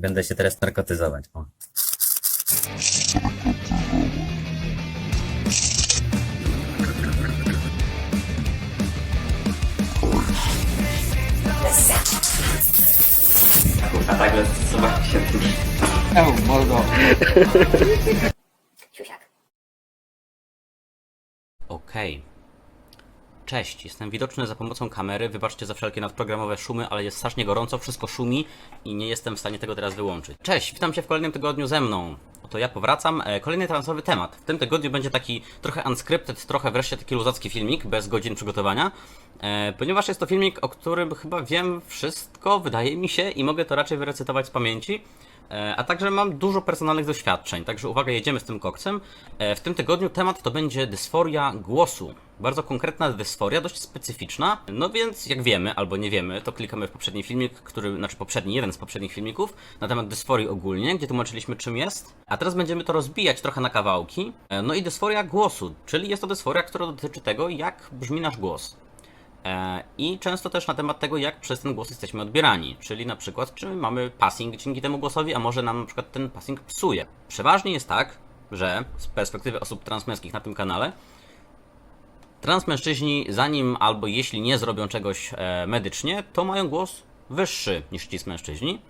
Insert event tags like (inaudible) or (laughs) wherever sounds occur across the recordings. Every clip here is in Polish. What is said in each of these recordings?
Będę się teraz narkotyzować. O. A tak, zobacz się tu. Eł, mordo. Okej. Cześć, jestem widoczny za pomocą kamery. Wybaczcie za wszelkie nadprogramowe szumy, ale jest strasznie gorąco, wszystko szumi i nie jestem w stanie tego teraz wyłączyć. Cześć, witam cię w kolejnym tygodniu ze mną. Oto ja powracam. E, Kolejny transowy temat. W tym tygodniu będzie taki trochę unscripted, trochę wreszcie taki luzacki filmik, bez godzin przygotowania. E, ponieważ jest to filmik, o którym chyba wiem wszystko, wydaje mi się, i mogę to raczej wyrecytować z pamięci. E, A także mam dużo personalnych doświadczeń, także uwaga, jedziemy z tym koksem. E, W tym tygodniu temat to będzie dysforia głosu. Bardzo konkretna dysforia, dość specyficzna. No więc, jak wiemy, albo nie wiemy, to klikamy w poprzedni filmik, który, znaczy poprzedni, jeden z poprzednich filmików, na temat dysforii ogólnie, gdzie tłumaczyliśmy czym jest. A teraz będziemy to rozbijać trochę na kawałki. E, No i dysforia głosu, czyli jest to dysforia, która dotyczy tego, jak brzmi nasz głos. E, I często też na temat tego, jak przez ten głos jesteśmy odbierani, czyli na przykład, czy mamy passing dzięki temu głosowi, a może nam na przykład ten passing psuje. Przeważnie jest tak, że z perspektywy osób transmęskich na tym kanale, transmężczyźni, zanim albo jeśli nie zrobią czegoś e, medycznie, to mają głos wyższy niż ci mężczyźni,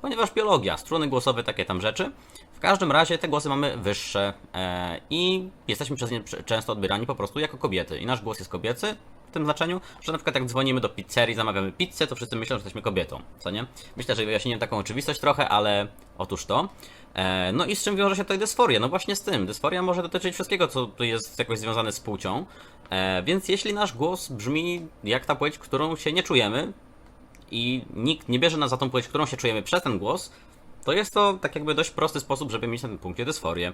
ponieważ biologia, struny głosowe, takie tam rzeczy. W każdym razie te głosy mamy wyższe e, i jesteśmy przez nie często odbierani po prostu jako kobiety. I nasz głos jest kobiecy w tym znaczeniu, że na przykład jak dzwonimy do pizzerii, zamawiamy pizzę, to wszyscy myślą, że jesteśmy kobietą, co nie? Myślę, że wyjaśniłem taką oczywistość trochę, ale otóż to. E, no i z czym wiąże się tutaj dysforia? No właśnie z tym. Dysforia może dotyczyć wszystkiego, co jest jakoś związane z płcią. E, więc jeśli nasz głos brzmi jak ta płeć, którą się nie czujemy, i nikt nie bierze nas za tą płeć, którą się czujemy przez ten głos, to jest to tak jakby dość prosty sposób, żeby mieć na tym punkcie dysforię.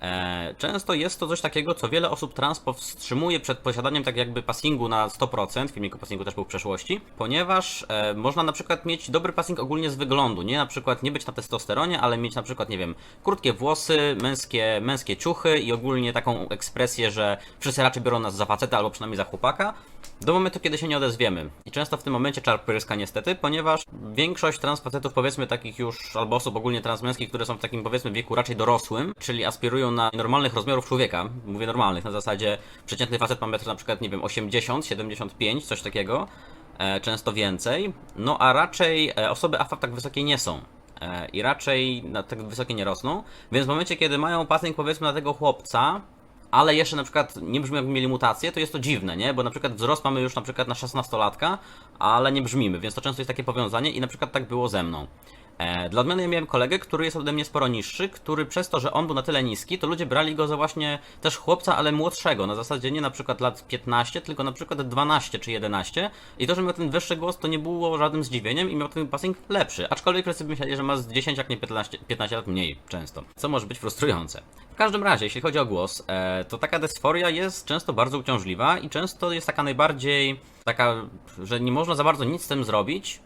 E, często jest to coś takiego, co wiele osób trans powstrzymuje przed posiadaniem tak jakby passingu na 100%, filmik o passingu też był w przeszłości, ponieważ e, można na przykład mieć dobry passing ogólnie z wyglądu, nie na przykład nie być na testosteronie, ale mieć na przykład, nie wiem, krótkie włosy, męskie, męskie ciuchy i ogólnie taką ekspresję, że wszyscy raczej biorą nas za faceta albo przynajmniej za chłopaka, do momentu, kiedy się nie odezwiemy. I często w tym momencie czar pryska niestety, ponieważ większość transfacetów, powiedzmy takich już, albo osób ogólnie transmęskich, które są w takim powiedzmy wieku raczej dorosłym, czyli aspirują na normalnych rozmiarów człowieka, mówię normalnych, na zasadzie przeciętny facet ma metr na przykład, nie wiem, 80, 75, coś takiego, e, często więcej, no a raczej e, osoby AFAP tak wysokie nie są. E, I raczej na tak wysokie nie rosną, więc w momencie, kiedy mają passing powiedzmy na tego chłopca, ale jeszcze na przykład nie brzmi jakby mieli mutację, to jest to dziwne, nie? Bo na przykład wzrost mamy już na przykład na 16-latka, ale nie brzmimy, więc to często jest takie powiązanie i na przykład tak było ze mną. E, Dla odmiany ja miałem kolegę, który jest ode mnie sporo niższy, który przez to, że on był na tyle niski, to ludzie brali go za właśnie też chłopca, ale młodszego. Na zasadzie nie na przykład lat 15, tylko na przykład 12 czy 11. I to, że miał ten wyższy głos, to nie było żadnym zdziwieniem i miał ten passing lepszy. Aczkolwiek wszyscy myśleli, że ma z 10, jak nie 15, 15 lat mniej często. Co może być frustrujące. W każdym razie, jeśli chodzi o głos, e, to taka dysforia jest często bardzo uciążliwa i często jest taka najbardziej taka, że nie można za bardzo nic z tym zrobić,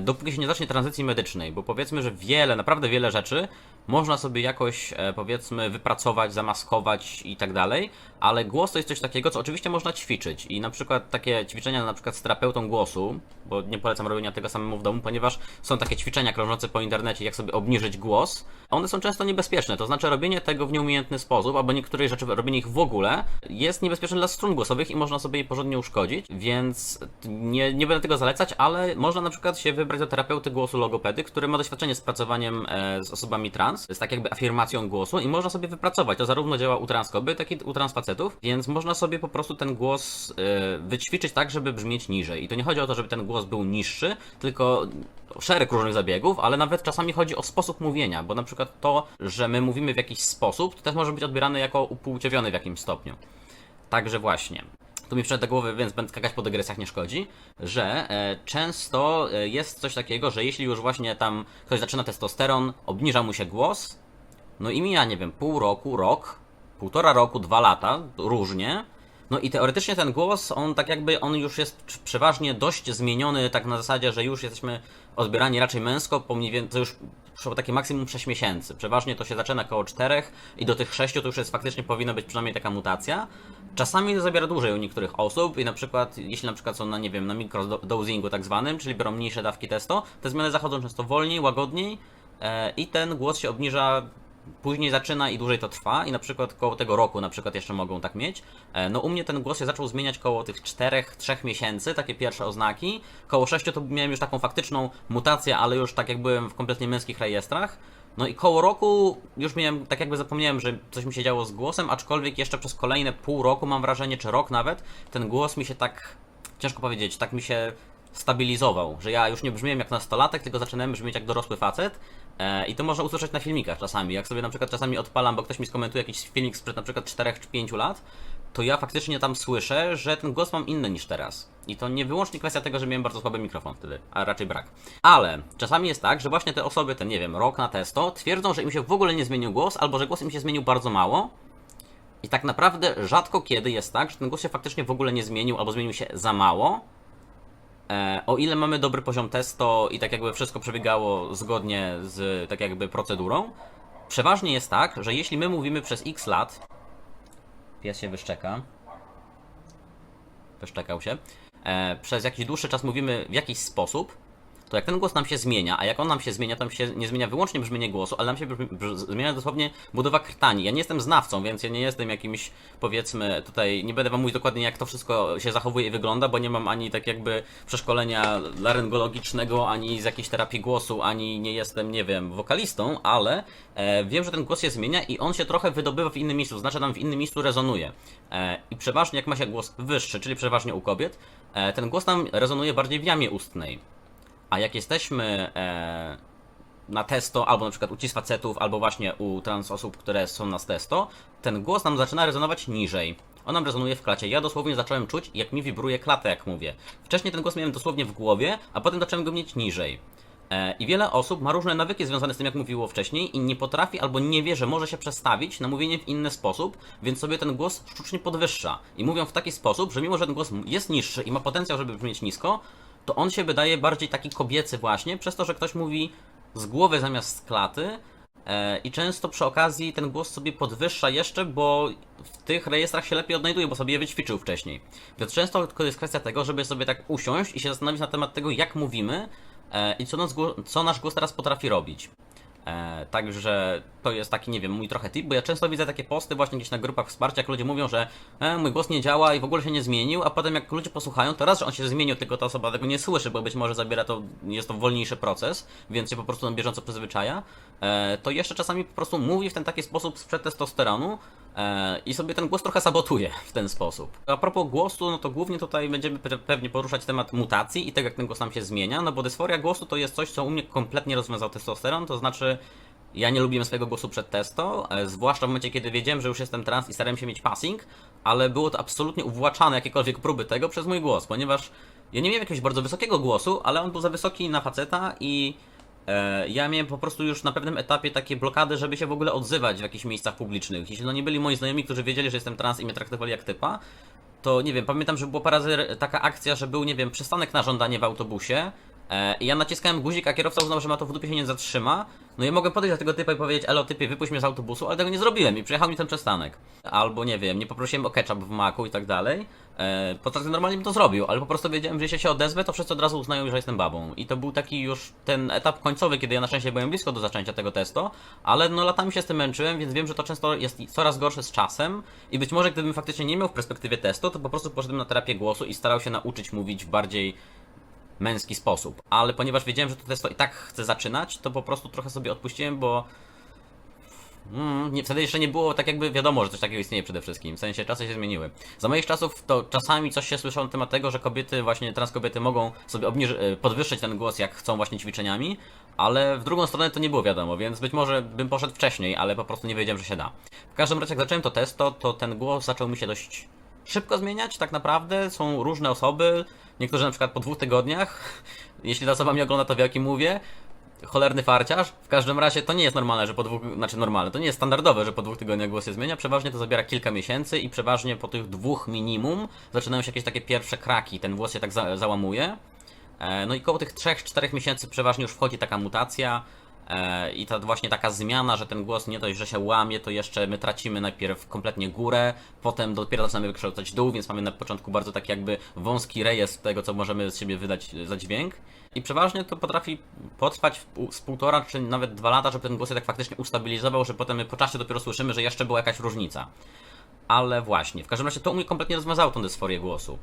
dopóki się nie zacznie tranzycji medycznej, bo powiedzmy, że wiele, naprawdę wiele rzeczy można sobie jakoś, e, powiedzmy, wypracować, zamaskować i tak dalej, ale głos to jest coś takiego, co oczywiście można ćwiczyć. I na przykład takie ćwiczenia na przykład z terapeutą głosu, bo nie polecam robienia tego samemu w domu, ponieważ są takie ćwiczenia krążące po internecie, jak sobie obniżyć głos, one są często niebezpieczne, to znaczy robienie tego w nieumiejętny sposób, albo niektórych rzeczy, robienie ich w ogóle, jest niebezpieczne dla strun głosowych i można sobie je porządnie uszkodzić, więc nie, nie będę tego zalecać, ale można na przykład się wybrać do terapeuty głosu logopedy, który ma doświadczenie z pracowaniem e, z osobami trans, z tak jakby afirmacją głosu i można sobie wypracować. To zarówno działa u trans kobiet, jak i u trans facetów, więc można sobie po prostu ten głos e, wyćwiczyć tak, żeby brzmieć niżej. I to nie chodzi o to, żeby ten głos był niższy, tylko szereg różnych zabiegów, ale nawet czasami chodzi o sposób mówienia, bo na przykład to, że my mówimy w jakiś sposób, to też może być odbierane jako upłciowiony w jakimś stopniu. Także właśnie. Tu mi przyszedł do głowy, więc będę skakać po dygresjach nie szkodzi, że e, często e, jest coś takiego, że jeśli już właśnie tam ktoś zaczyna testosteron, obniża mu się głos, no i mija, nie wiem, pół roku, rok, półtora roku, dwa lata, różnie, No i teoretycznie ten głos, on tak jakby, on już jest przeważnie dość zmieniony, tak na zasadzie, że już jesteśmy odbierani raczej męsko, po mniej więcej, to już szło takie maksimum 6 miesięcy. Przeważnie to się zaczyna około 4 i do tych 6 to już jest faktycznie powinna być przynajmniej taka mutacja. Czasami to zabiera dłużej u niektórych osób i na przykład, jeśli na przykład są na, nie wiem, na mikrodosingu tak zwanym, czyli biorą mniejsze dawki testo, te zmiany zachodzą często wolniej, łagodniej e, i ten głos się obniża później zaczyna i dłużej to trwa i na przykład koło tego roku na przykład jeszcze mogą tak mieć. E, No u mnie ten głos się zaczął zmieniać koło tych 4-3 miesięcy, takie pierwsze oznaki. Koło 6 to miałem już taką faktyczną mutację, ale już tak jak byłem w kompletnie męskich rejestrach. No i koło roku już miałem, tak jakby zapomniałem, że coś mi się działo z głosem, aczkolwiek jeszcze przez kolejne pół roku mam wrażenie, czy rok nawet, ten głos mi się tak, ciężko powiedzieć, tak mi się stabilizował, że ja już nie brzmiałem jak nastolatek, tylko zaczynałem brzmieć jak dorosły facet. E, I to można usłyszeć na filmikach czasami. Jak sobie na przykład czasami odpalam, bo ktoś mi skomentuje jakiś filmik sprzed na przykład 4 czy 5 lat, to ja faktycznie tam słyszę, że ten głos mam inny niż teraz. I to nie wyłącznie kwestia tego, że miałem bardzo słaby mikrofon wtedy, a raczej brak. Ale czasami jest tak, że właśnie te osoby, ten nie wiem, rok na testo, twierdzą, że im się w ogóle nie zmienił głos, albo że głos im się zmienił bardzo mało. I tak naprawdę rzadko kiedy jest tak, że ten głos się faktycznie w ogóle nie zmienił, albo zmienił się za mało. E, o ile mamy dobry poziom testo i tak jakby wszystko przebiegało zgodnie z tak jakby procedurą, przeważnie jest tak, że jeśli my mówimy przez x lat, pies się wyszczeka, wyszczekał się, e, przez jakiś dłuższy czas mówimy w jakiś sposób, to jak ten głos nam się zmienia, a jak on nam się zmienia, to nam się nie zmienia wyłącznie brzmienie głosu, ale nam się zmienia dosłownie budowa krtani. Ja nie jestem znawcą, więc ja nie jestem jakimś, powiedzmy, tutaj nie będę wam mówić dokładnie jak to wszystko się zachowuje i wygląda, bo nie mam ani tak jakby przeszkolenia laryngologicznego, ani z jakiejś terapii głosu, ani nie jestem, nie wiem, wokalistą, ale e, wiem, że ten głos się zmienia i on się trochę wydobywa w innym miejscu, znaczy nam w innym miejscu rezonuje. E, I przeważnie jak ma się głos wyższy, czyli przeważnie u kobiet, e, ten głos nam rezonuje bardziej w jamie ustnej. A jak jesteśmy e, na testo, albo na przykład u cis facetów, albo właśnie u trans osób, które są na testo, ten głos nam zaczyna rezonować niżej. On nam rezonuje w klacie. Ja dosłownie zacząłem czuć, jak mi wibruje klata, jak mówię. Wcześniej ten głos miałem dosłownie w głowie, a potem zacząłem go mieć niżej. E, I wiele osób ma różne nawyki związane z tym, jak mówiło wcześniej, i nie potrafi albo nie wie, że może się przestawić na mówienie w inny sposób, więc sobie ten głos sztucznie podwyższa. I mówią w taki sposób, że mimo, że ten głos jest niższy i ma potencjał, żeby brzmieć nisko, to on się wydaje bardziej taki kobiecy właśnie, przez to, że ktoś mówi z głowy zamiast z klaty e, i często przy okazji ten głos sobie podwyższa jeszcze, bo w tych rejestrach się lepiej odnajduje, bo sobie je wyćwiczył wcześniej. Więc często tylko jest kwestia tego, żeby sobie tak usiąść i się zastanowić na temat tego, jak mówimy e, i co, nas, co nasz głos teraz potrafi robić. E, także to jest taki, nie wiem, mój trochę tip, bo ja często widzę takie posty właśnie gdzieś na grupach wsparcia, jak ludzie mówią, że e, mój głos nie działa i w ogóle się nie zmienił, a potem jak ludzie posłuchają, to raz, że on się zmienił, tylko ta osoba tego nie słyszy, bo być może zabiera to, jest to wolniejszy proces, więc się po prostu na bieżąco przyzwyczaja, e, to jeszcze czasami po prostu mówi w ten taki sposób sprzed testosteronu, I sobie ten głos trochę sabotuje w ten sposób. A propos głosu, no to głównie tutaj będziemy pe- pewnie poruszać temat mutacji i tego, jak ten głos nam się zmienia, no bo dysforia głosu to jest coś, co u mnie kompletnie rozwiązał testosteron, to znaczy ja nie lubiłem swojego głosu przed testo, e, zwłaszcza w momencie, kiedy wiedziałem, że już jestem trans i starałem się mieć passing, ale było to absolutnie uwłaczane jakiekolwiek próby tego przez mój głos, ponieważ ja nie miałem jakiegoś bardzo wysokiego głosu, ale on był za wysoki na faceta i E, ja miałem po prostu już na pewnym etapie takie blokady, żeby się w ogóle odzywać w jakichś miejscach publicznych. Jeśli to nie byli moi znajomi, którzy wiedzieli, że jestem trans i mnie traktowali jak typa, to nie wiem, pamiętam, że było parę razy taka akcja, że był, nie wiem, przystanek na żądanie w autobusie e, i ja naciskałem guzik, a kierowca uznał, że ma to w dupie się nie zatrzyma. No i mogłem podejść do tego typa i powiedzieć, elo typie, wypuść mnie z autobusu, ale tego nie zrobiłem i przyjechał mi ten przystanek. Albo nie wiem, nie poprosiłem o ketchup w maku i tak dalej. E, podczas normalnie bym to zrobił, ale po prostu wiedziałem, że jeśli się odezwę, to wszyscy od razu uznają, że jestem babą. I to był taki już ten etap końcowy, kiedy ja na szczęście byłem blisko do zaczęcia tego testu, ale no latami się z tym męczyłem, więc wiem, że to często jest coraz gorsze z czasem i być może gdybym faktycznie nie miał w perspektywie testu, to po prostu poszedłem na terapię głosu i starał się nauczyć mówić bardziej męski sposób. Ale ponieważ wiedziałem, że to testo i tak chcę zaczynać, to po prostu trochę sobie odpuściłem, bo Mm, nie, wtedy jeszcze nie było tak jakby wiadomo, że coś takiego istnieje przede wszystkim. W sensie czasy się zmieniły. Za moich czasów to czasami coś się słyszało na temat tego, że kobiety, właśnie trans kobiety mogą sobie obniży, e, podwyższyć ten głos jak chcą właśnie ćwiczeniami, ale w drugą stronę to nie było wiadomo, więc być może bym poszedł wcześniej, ale po prostu nie wiedziałem, że się da. W każdym razie jak zacząłem to testo, to ten głos zaczął mi się dość szybko zmieniać, tak naprawdę. Są różne osoby, niektórzy na przykład po dwóch tygodniach. Jeśli ta osoba mnie ogląda, to wie o kim mówię. cholerny farciarz. W każdym razie to nie jest normalne, że po dwóch, znaczy normalne, to nie jest standardowe, że po dwóch tygodniach głos się zmienia. Przeważnie to zabiera kilka miesięcy i przeważnie po tych dwóch minimum zaczynają się jakieś takie pierwsze kraki, ten włos się tak za, załamuje. E, No i koło tych 3-4 miesięcy przeważnie już wchodzi taka mutacja i ta właśnie taka zmiana, że ten głos nie dość, że się łamie, to jeszcze my tracimy najpierw kompletnie górę, potem dopiero zaczynamy wykształcać dół, więc mamy na początku bardzo taki jakby wąski rejestr tego, co możemy z siebie wydać za dźwięk. I przeważnie to potrafi potrwać z półtora czy nawet dwa lata, żeby ten głos się tak faktycznie ustabilizował, że potem my po czasie dopiero słyszymy, że jeszcze była jakaś różnica. Ale właśnie, w każdym razie to u mnie kompletnie rozwiązało tą dysforię głosu.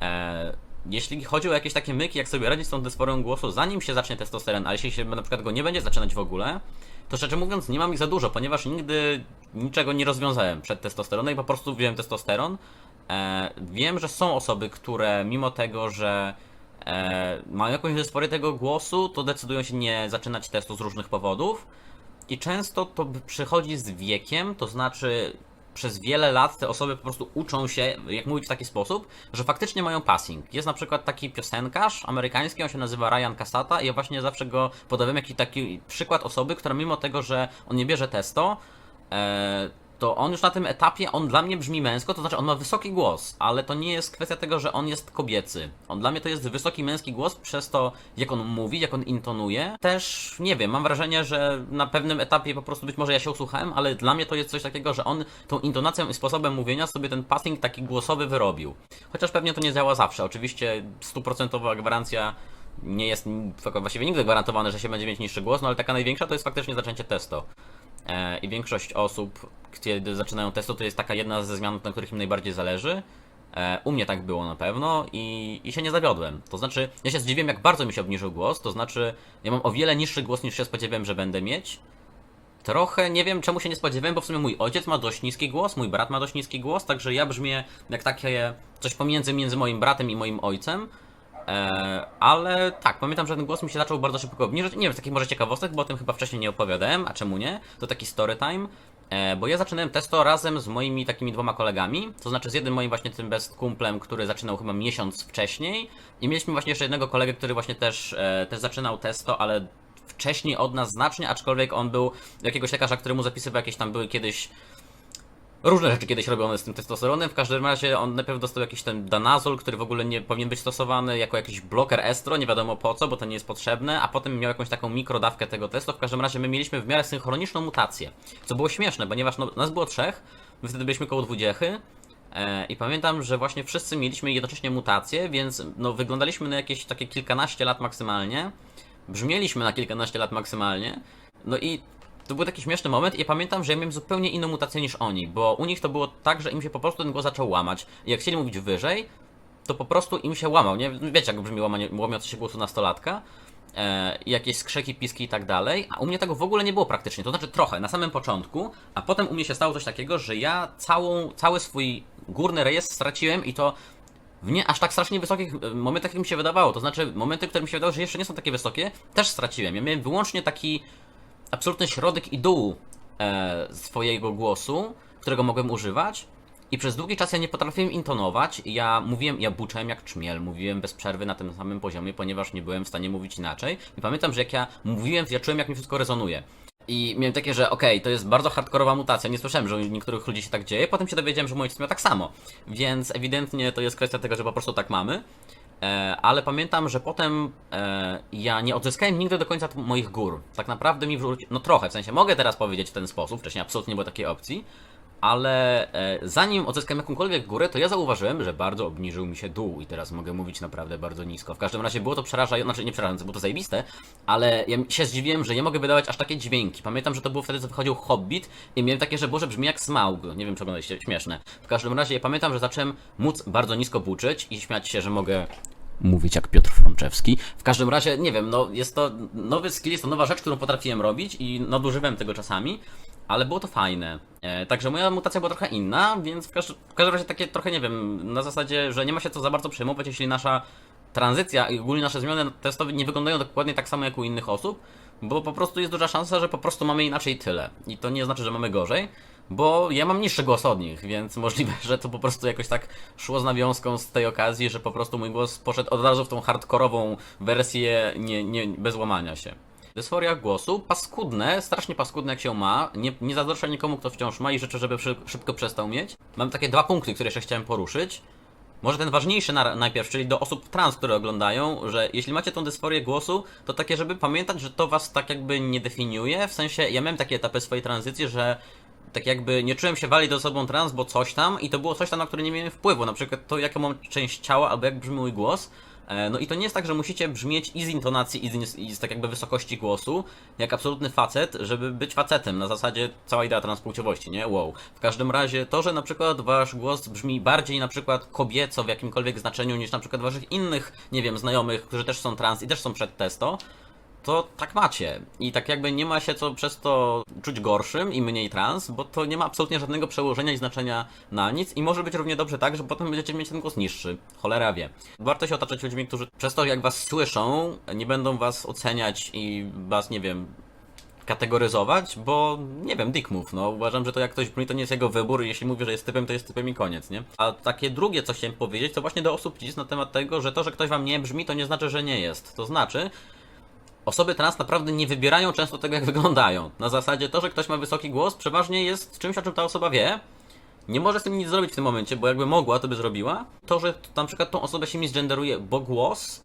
E, jeśli chodzi o jakieś takie myki, jak sobie radzić z tą dysforią głosu, zanim się zacznie testosteron, ale jeśli się na przykład go nie będzie zaczynać w ogóle, to szczerze mówiąc nie mam ich za dużo, ponieważ nigdy niczego nie rozwiązałem przed testosteronem i po prostu wziąłem testosteron. E, wiem, że są osoby, które mimo tego, że e, mają jakąś dysforię tego głosu, to decydują się nie zaczynać testu z różnych powodów. I często to przychodzi z wiekiem, to znaczy przez wiele lat te osoby po prostu uczą się, jak mówić w taki sposób, że faktycznie mają passing. Jest na przykład taki piosenkarz amerykański, on się nazywa Ryan Casata i ja właśnie zawsze go podałem jakiś taki przykład osoby, która mimo tego, że on nie bierze testo, e, to on już na tym etapie, on dla mnie brzmi męsko, to znaczy on ma wysoki głos, ale to nie jest kwestia tego, że on jest kobiecy. On dla mnie to jest wysoki męski głos przez to, jak on mówi, jak on intonuje. Też, nie wiem, mam wrażenie, że na pewnym etapie po prostu być może ja się usłuchałem, ale dla mnie to jest coś takiego, że on tą intonacją i sposobem mówienia sobie ten passing taki głosowy wyrobił. Chociaż pewnie to nie działa zawsze. Oczywiście stuprocentowa gwarancja nie jest właściwie nigdy gwarantowane, że się będzie mieć niższy głos, no ale taka największa to jest faktycznie zaczęcie testo. E, I większość osób, kiedy zaczynają testo, to jest taka jedna ze zmian, na których im najbardziej zależy. E, U mnie tak było na pewno i, i się nie zawiodłem. To znaczy, ja się zdziwiłem, jak bardzo mi się obniżył głos. To znaczy, ja mam o wiele niższy głos niż się spodziewałem, że będę mieć. Trochę nie wiem, czemu się nie spodziewałem, bo w sumie mój ojciec ma dość niski głos, mój brat ma dość niski głos, także ja brzmię jak takie coś pomiędzy między moim bratem i moim ojcem. E, ale tak, pamiętam, że ten głos mi się zaczął bardzo szybko obniżać. Nie wiem, z takich może ciekawostek, bo o tym chyba wcześniej nie opowiadałem, a czemu nie? To taki story time. E, bo ja zaczynałem testo razem z moimi takimi dwoma kolegami, to znaczy z jednym moim właśnie tym best kumplem, który zaczynał chyba miesiąc wcześniej i mieliśmy właśnie jeszcze jednego kolegę, który właśnie też, e, też zaczynał testo, ale wcześniej od nas znacznie, aczkolwiek on był jakiegoś lekarza, który mu zapisywał jakieś tam były kiedyś Różne rzeczy kiedyś robione z tym testosteronem. W każdym razie on najpierw dostał jakiś ten danazol, który w ogóle nie powinien być stosowany jako jakiś bloker estro, nie wiadomo po co, bo to nie jest potrzebne, a potem miał jakąś taką mikrodawkę tego testu. W każdym razie my mieliśmy w miarę synchroniczną mutację, co było śmieszne, ponieważ no, nas było trzech, my wtedy byliśmy koło dwudziechy. E, I pamiętam, że właśnie wszyscy mieliśmy jednocześnie mutację, więc no, wyglądaliśmy na jakieś takie kilkanaście lat maksymalnie. Brzmieliśmy na kilkanaście lat maksymalnie. No i to był taki śmieszny moment i ja pamiętam, że ja miałem zupełnie inną mutację niż oni, bo u nich to było tak, że im się po prostu ten głos zaczął łamać. I jak chcieli mówić wyżej, to po prostu im się łamał, nie? Wiecie jak brzmi łamanie, łamiące się głosu nastolatka? E, jakieś skrzeki, piski i tak dalej, a u mnie tego w ogóle nie było praktycznie, to znaczy trochę, na samym początku, a potem u mnie się stało coś takiego, że ja całą, cały swój górny rejestr straciłem i to w nie aż tak strasznie wysokich e, momentach, jak mi się wydawało. To znaczy, momenty, które mi się wydawały, że jeszcze nie są takie wysokie, też straciłem. Ja miałem wyłącznie taki absolutny środek i dół e, swojego głosu, którego mogłem używać. I przez długi czas ja nie potrafiłem intonować. Ja mówiłem, ja buczałem jak czmiel, mówiłem bez przerwy na tym samym poziomie, ponieważ nie byłem w stanie mówić inaczej. I pamiętam, że jak ja mówiłem, ja czułem, jak mi wszystko rezonuje. I miałem takie, że okej, to jest bardzo hardkorowa mutacja, nie słyszałem, że u niektórych ludzi się tak dzieje, potem się dowiedziałem, że ojciec miał tak samo. Więc ewidentnie to jest kwestia tego, że po prostu tak mamy. E, ale pamiętam, że potem e, ja nie odzyskałem nigdy do końca moich gór. Tak naprawdę mi wróci, no trochę, w sensie mogę teraz powiedzieć w ten sposób, wcześniej absolutnie nie było takiej opcji, ale e, zanim odzyskałem jakąkolwiek górę, to ja zauważyłem, że bardzo obniżył mi się dół i teraz mogę mówić naprawdę bardzo nisko. W każdym razie było to przerażające, znaczy nie przerażające, było to zajebiste, ale ja się zdziwiłem, że nie mogę wydawać aż takie dźwięki. Pamiętam, że to było wtedy, co wychodził Hobbit i miałem takie, że Boże, brzmi jak Smaug. Nie wiem, czy oglądaliście, śmieszne. W każdym razie ja pamiętam, że zacząłem móc bardzo nisko buczyć i śmiać się, że mogę mówić jak Piotr Frączewski. W każdym razie, nie wiem, no jest to nowy skill, jest to nowa rzecz, którą potrafiłem robić i nadużywałem tego czasami, ale było to fajne. E, także moja mutacja była trochę inna, więc w, każ w każdym razie takie trochę, nie wiem, na zasadzie, że nie ma się co za bardzo przejmować, jeśli nasza tranzycja i ogólnie nasze zmiany testowe nie wyglądają dokładnie tak samo jak u innych osób, bo po prostu jest duża szansa, że po prostu mamy inaczej tyle. I to nie znaczy, że mamy gorzej, bo ja mam niższy głos od nich, więc możliwe, że to po prostu jakoś tak szło z nawiązką z tej okazji, że po prostu mój głos poszedł od razu w tą hardkorową wersję nie, nie, bez łamania się. Dysforia głosu, paskudne, strasznie paskudne jak się ma. Nie, nie zazdroszczę nikomu, kto wciąż ma i życzę, żeby szyb, szybko przestał mieć. Mam takie dwa punkty, które jeszcze chciałem poruszyć. Może ten ważniejszy na, najpierw, czyli do osób trans, które oglądają, że jeśli macie tą dysforię głosu, to takie, żeby pamiętać, że to was tak jakby nie definiuje. W sensie, ja miałem takie etapy swojej tranzycji, że tak jakby nie czułem się wali do osobą trans, bo coś tam i to było coś tam, na które nie miałem wpływu. Na przykład to, jaką mam część ciała albo jak brzmi mój głos. E, No i to nie jest tak, że musicie brzmieć i z intonacji, i z, i z tak jakby wysokości głosu, jak absolutny facet, żeby być facetem. Na zasadzie cała idea transpłciowości, nie? Wow. W każdym razie to, że na przykład wasz głos brzmi bardziej na przykład kobieco w jakimkolwiek znaczeniu niż na przykład waszych innych, nie wiem, znajomych, którzy też są trans i też są przed testo, to tak macie. I tak jakby nie ma się co przez to czuć gorszym i mniej trans, bo to nie ma absolutnie żadnego przełożenia i znaczenia na nic i może być równie dobrze tak, że potem będziecie mieć ten głos niższy. Cholera wie. Warto się otaczać ludźmi, którzy przez to jak was słyszą, nie będą was oceniać i was, nie wiem, kategoryzować, bo nie wiem, dick move, no uważam, że to jak ktoś brzmi, to nie jest jego wybór jeśli mówi, że jest typem, to jest typem i koniec, nie? A takie drugie, co chciałem powiedzieć, to właśnie do osób cis na temat tego, że to, że ktoś wam nie brzmi, to nie znaczy, że nie jest. To znaczy, osoby trans naprawdę nie wybierają często tego, jak wyglądają. Na zasadzie to, że ktoś ma wysoki głos, przeważnie jest czymś, o czym ta osoba wie. Nie może z tym nic zrobić w tym momencie, bo jakby mogła, to by zrobiła. To, że na przykład tą osobę się misgenderuje, bo głos,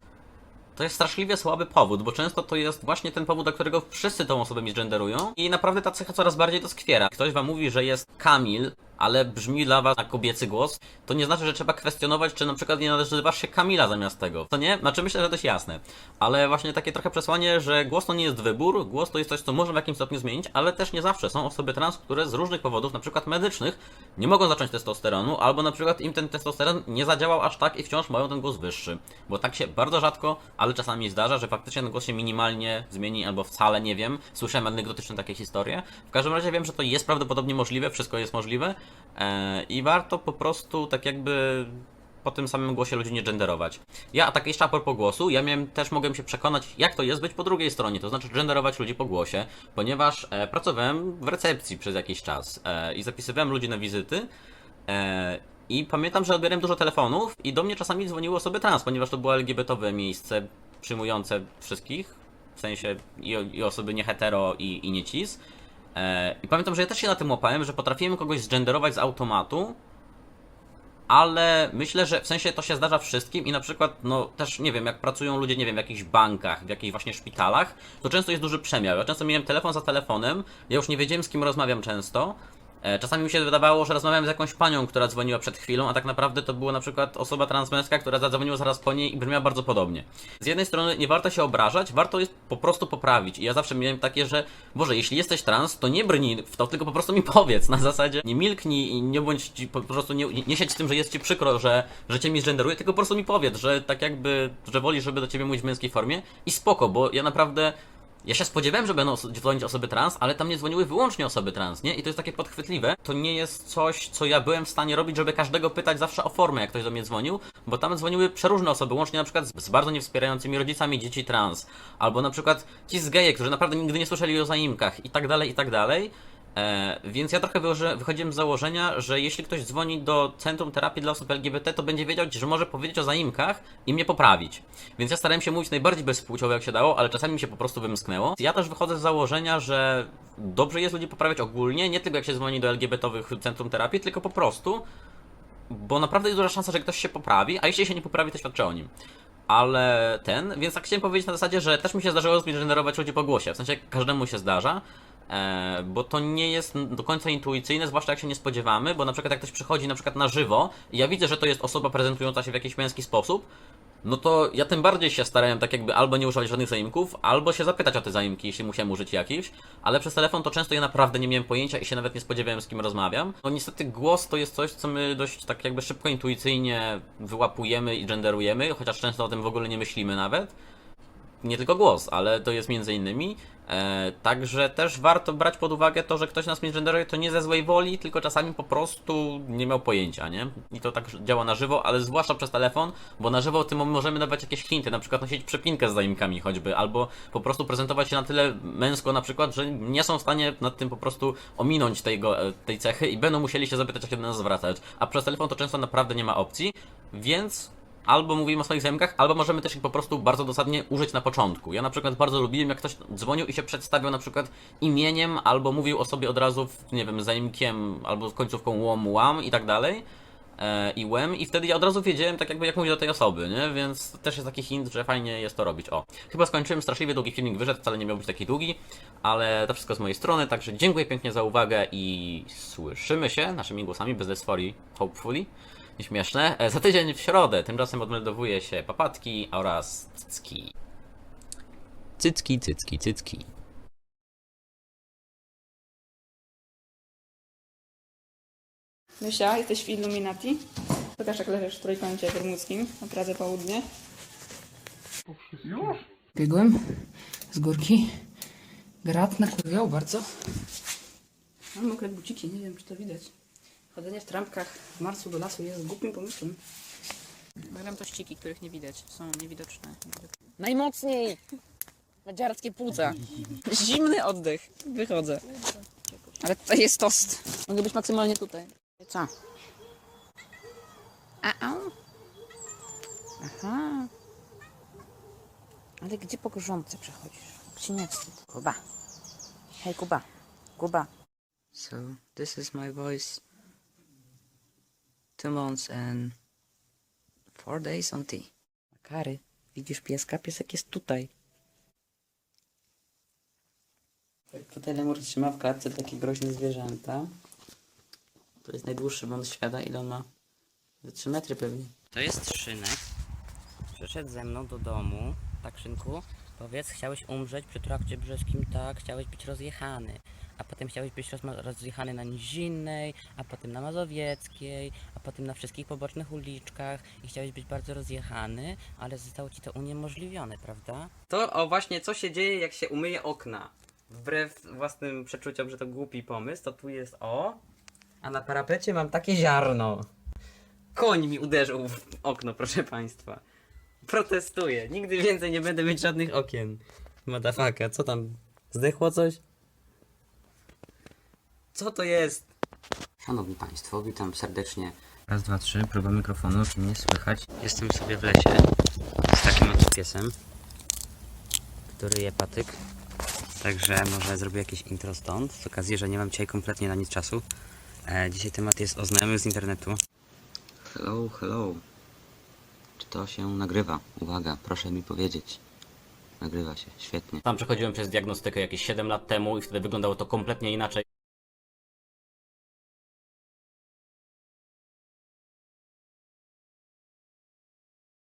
to jest straszliwie słaby powód, bo często to jest właśnie ten powód, dla którego wszyscy tą osobę misgenderują i naprawdę ta cecha coraz bardziej to skwiera. Ktoś wam mówi, że jest Kamil, ale brzmi dla was na kobiecy głos, to nie znaczy, że trzeba kwestionować, czy na przykład nie nazywasz się Kamila zamiast tego. To nie? Znaczy myślę, że dość jasne. Ale właśnie takie trochę przesłanie, że głos to nie jest wybór, głos to jest coś, co można w jakimś stopniu zmienić, ale też nie zawsze. Są osoby trans, które z różnych powodów, na przykład medycznych, nie mogą zacząć testosteronu, albo na przykład im ten testosteron nie zadziałał aż tak i wciąż mają ten głos wyższy. Bo tak się bardzo rzadko, ale czasami zdarza, że faktycznie ten głos się minimalnie zmieni, albo wcale nie wiem. Słyszałem anegdotyczne takie historie. W każdym razie wiem, że to jest prawdopodobnie możliwe, wszystko jest możliwe i warto po prostu tak jakby po tym samym głosie ludzi nie genderować. Ja, a tak jeszcze a propos głosu, ja miałem, też mogłem się przekonać, jak to jest być po drugiej stronie, to znaczy genderować ludzi po głosie, ponieważ e, pracowałem w recepcji przez jakiś czas e, i zapisywałem ludzi na wizyty e, i pamiętam, że odbierałem dużo telefonów i do mnie czasami dzwoniły osoby trans, ponieważ to było LGBT-owe miejsce przyjmujące wszystkich, w sensie i, i osoby nie hetero i, i nie cis. E, I pamiętam, że ja też się na tym łapałem, że potrafiłem kogoś zgenderować z automatu, ale myślę, że w sensie to się zdarza wszystkim i na przykład, no też nie wiem, jak pracują ludzie, nie wiem, w jakichś bankach, w jakichś właśnie szpitalach, to często jest duży przemiał. Ja często miałem telefon za telefonem, ja już nie wiedziałem z kim rozmawiam często. E, Czasami mi się wydawało, że rozmawiam z jakąś panią, która dzwoniła przed chwilą, a tak naprawdę to była na przykład osoba transmęska, która zadzwoniła zaraz po niej i brzmiała bardzo podobnie. Z jednej strony nie warto się obrażać, warto jest po prostu poprawić. I ja zawsze miałem takie, że Boże, jeśli jesteś trans, to nie brnij w to, tylko po prostu mi (laughs) powiedz. Na zasadzie nie milknij i nie bądź ci, po prostu nie, nie siedź z tym, że jest ci przykro, że, że cię mi zgenderuje, tylko po prostu mi powiedz, że tak jakby, że wolisz, żeby do ciebie mówić w męskiej formie i spoko, bo ja naprawdę ja się spodziewałem, że będą dzwonić osoby trans, ale tam nie dzwoniły wyłącznie osoby trans, nie? I to jest takie podchwytliwe. To nie jest coś, co ja byłem w stanie robić, żeby każdego pytać zawsze o formę, jak ktoś do mnie dzwonił, bo tam dzwoniły przeróżne osoby, łącznie na przykład z bardzo niewspierającymi rodzicami dzieci trans, albo na przykład ci z geje, którzy naprawdę nigdy nie słyszeli o zaimkach i tak dalej, i tak dalej. E, więc ja trochę wychodziłem z założenia, że jeśli ktoś dzwoni do Centrum Terapii dla Osób LGBT, to będzie wiedział, że może powiedzieć o zaimkach i mnie poprawić. Więc ja starałem się mówić najbardziej bezpłciowo jak się dało, ale czasami mi się po prostu wymsknęło. Ja też wychodzę z założenia, że dobrze jest ludzi poprawiać ogólnie, nie tylko jak się dzwoni do LGBT-owych Centrum Terapii, tylko po prostu, bo naprawdę jest duża szansa, że ktoś się poprawi, a jeśli się nie poprawi, to świadczy o nim. Ale ten, więc tak chciałem powiedzieć na zasadzie, że też mi się zdarzyło zgenerować ludzi po głosie, w sensie każdemu się zdarza, bo to nie jest do końca intuicyjne, zwłaszcza jak się nie spodziewamy, bo na przykład jak ktoś przychodzi na przykład na żywo i ja widzę, że to jest osoba prezentująca się w jakiś męski sposób, no to ja tym bardziej się starałem tak jakby albo nie używać żadnych zaimków, albo się zapytać o te zaimki, jeśli musiałem użyć jakichś, ale przez telefon to często ja naprawdę nie miałem pojęcia i się nawet nie spodziewałem z kim rozmawiam. No niestety głos to jest coś, co my dość tak jakby szybko intuicyjnie wyłapujemy i genderujemy, chociaż często o tym w ogóle nie myślimy nawet nie tylko głos, ale to jest między innymi. E, także też warto brać pod uwagę to, że ktoś nas misgenderuje to nie ze złej woli, tylko czasami po prostu nie miał pojęcia, nie? I to tak działa na żywo, ale zwłaszcza przez telefon, bo na żywo tym możemy dawać jakieś hinty, na przykład nosić przepinkę z zaimkami choćby, albo po prostu prezentować się na tyle męsko na przykład, że nie są w stanie nad tym po prostu ominąć tego, e, tej cechy i będą musieli się zapytać, jak się do nas zwracać. A przez telefon to często naprawdę nie ma opcji, więc albo mówimy o swoich znajomych, albo możemy też ich po prostu bardzo dosadnie użyć na początku. Ja na przykład bardzo lubiłem, jak ktoś dzwonił i się przedstawiał na przykład imieniem, albo mówił o sobie od razu, nie wiem, zaimkiem, albo końcówką łom, łam i tak dalej. E, I łem, i wtedy ja od razu wiedziałem, tak jakby jak mówić do tej osoby, nie? Więc też jest taki hint, że fajnie jest to robić. O, chyba skończyłem, straszliwie długi filmik wyszedł, wcale nie miał być taki długi, ale to wszystko z mojej strony, także dziękuję pięknie za uwagę i słyszymy się naszymi głosami bez desforii, hopefully. Nieśmieszne. E, Za tydzień w środę, tymczasem odmeldowuje się papatki oraz cycki. Cycki, cycki, cycki. Mysia, jesteś w Illuminati? Pokaż jak leżysz w trójkącie bermudzkim na Pradze Południe. Biegłem z górki. Grat nakurwiał bardzo. Mam mokre buciki, nie wiem czy to widać. Chodzenie w trampkach w marcu do lasu jest głupim pomysłem. Nagram tościki, których nie widać. Są niewidoczne. Najmocniej! Na dziarskie płuca. (laughs) Zimny oddech. Wychodzę. Ale tutaj jest tost. Mogę być maksymalnie tutaj. Co? A, au. Aha. Ale gdzie po grządce przechodzisz? Ci nie wstyd. Kuba. Hej, Kuba. Kuba. So this is my voice. Two months and four days on tea. Kary, widzisz pieska? Piesek jest tutaj. Tak, tutaj lemur trzyma w klatce takie groźne zwierzęta. To jest najdłuższy wąs świata. Ile on ma? Ze 3 metry pewnie. To jest Szynek. Przyszedł ze mną do domu. Tak, Szynku? Powiedz, chciałeś umrzeć przy trakcie brzeskim, tak? Chciałeś być rozjechany. A potem chciałeś być rozjechany na Nizinnej, a potem na Mazowieckiej, a potem na wszystkich pobocznych uliczkach i chciałeś być bardzo rozjechany, ale zostało ci to uniemożliwione, prawda? To o właśnie co się dzieje jak się umyje okna. Wbrew własnym przeczuciom, że to głupi pomysł, to tu jest o, a na parapecie mam takie ziarno. Koń mi uderzył w okno, proszę państwa. Protestuję. Nigdy więcej nie będę mieć żadnych okien. Madafaka, co tam? Zdechło coś? Co to jest? Szanowni Państwo, witam serdecznie. Raz, dwa, trzy, próba mikrofonu, czy mnie słychać? Jestem sobie w lesie z takim oto piesem, który je patyk. Także może zrobię jakieś intro stąd, z okazji, że nie mam dzisiaj kompletnie na nic czasu. E, dzisiaj temat jest o znajomych z internetu. Hello, hello. Czy to się nagrywa? Uwaga, proszę mi powiedzieć. Nagrywa się, świetnie. Tam przechodziłem przez diagnostykę jakieś 7 lat temu i wtedy wyglądało to kompletnie inaczej.